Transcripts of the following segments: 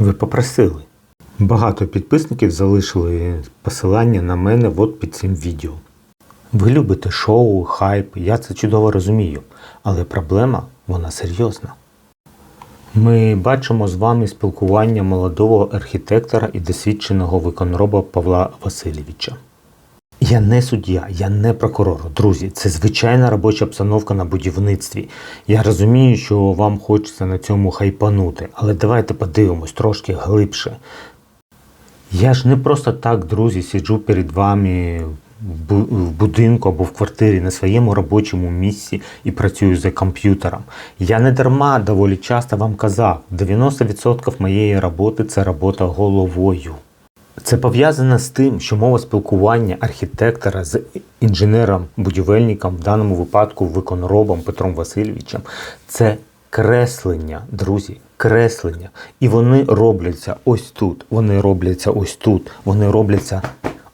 Ви попросили. Багато підписників залишили посилання на мене от під цим відео. Ви любите шоу, хайп, я це чудово розумію, але проблема вона серйозна. Ми бачимо з вами спілкування молодого архітектора і досвідченого виконроба Павла Васильовича. Я не суддя, я не прокурор. Друзі, це звичайна робоча обстановка на будівництві. Я розумію, що вам хочеться на цьому хайпанути, але давайте подивимось трошки глибше. Я ж не просто так, друзі, сиджу перед вами в будинку або в квартирі на своєму робочому місці і працюю за комп'ютером. Я не дарма доволі часто вам казав, 90% моєї роботи це робота головою. Це пов'язано з тим, що мова спілкування архітектора з інженером-будівельником, в даному випадку виконробом Петром Васильовичем, це креслення, друзі, креслення. І вони робляться ось тут, вони робляться ось тут, вони робляться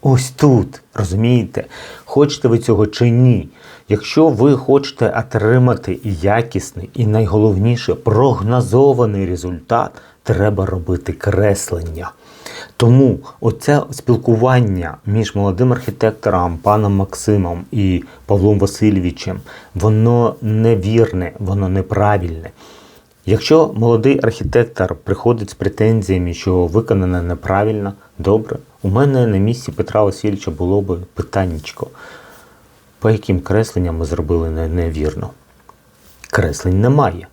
ось тут. Розумієте? Хочете ви цього чи ні? Якщо ви хочете отримати якісний і найголовніше прогнозований результат, треба робити креслення. Тому оце спілкування між молодим архітектором, паном Максимом і Павлом Васильовичем, воно невірне, воно неправильне. Якщо молодий архітектор приходить з претензіями, що виконано неправильно, добре, у мене на місці Петра Васильовича було би питаннячко, по яким кресленням ми зробили невірно. Креслень немає.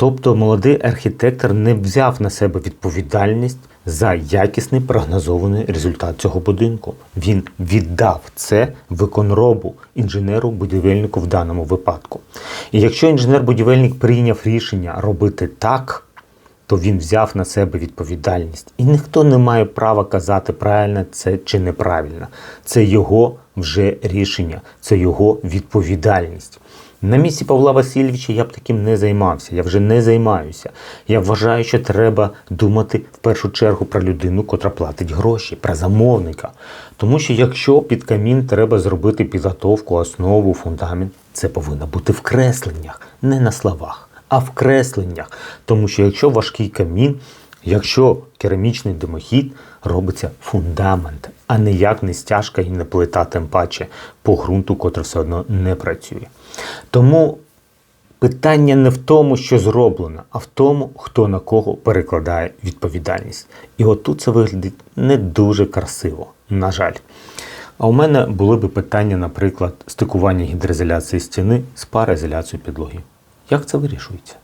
Тобто молодий архітектор не взяв на себе відповідальність за якісний прогнозований результат цього будинку. Він віддав це виконробу, інженеру-будівельнику в даному випадку. І якщо інженер-будівельник прийняв рішення робити так, то він взяв на себе відповідальність. І ніхто не має права казати, правильно це чи неправильно. Це його вже рішення, це його відповідальність. На місці Павла Васильовича я б таким не займався, я вже не займаюся. Я вважаю, що треба думати в першу чергу про людину, котра платить гроші, про замовника. Тому що якщо під камін треба зробити підготовку, основу, фундамент, це повинно бути в кресленнях, не на словах а в кресленнях. Тому що якщо важкий камін, якщо керамічний димохід, робиться фундамент, а ніяк не стяжка і не плита, тим паче по ґрунту, котрий все одно не працює. Тому питання не в тому, що зроблено, а в тому, хто на кого перекладає відповідальність. І отут це виглядить не дуже красиво, на жаль. А у мене були б питання, наприклад, стикування гідроізоляції стіни з пароізоляцією підлоги. Як це вирішується?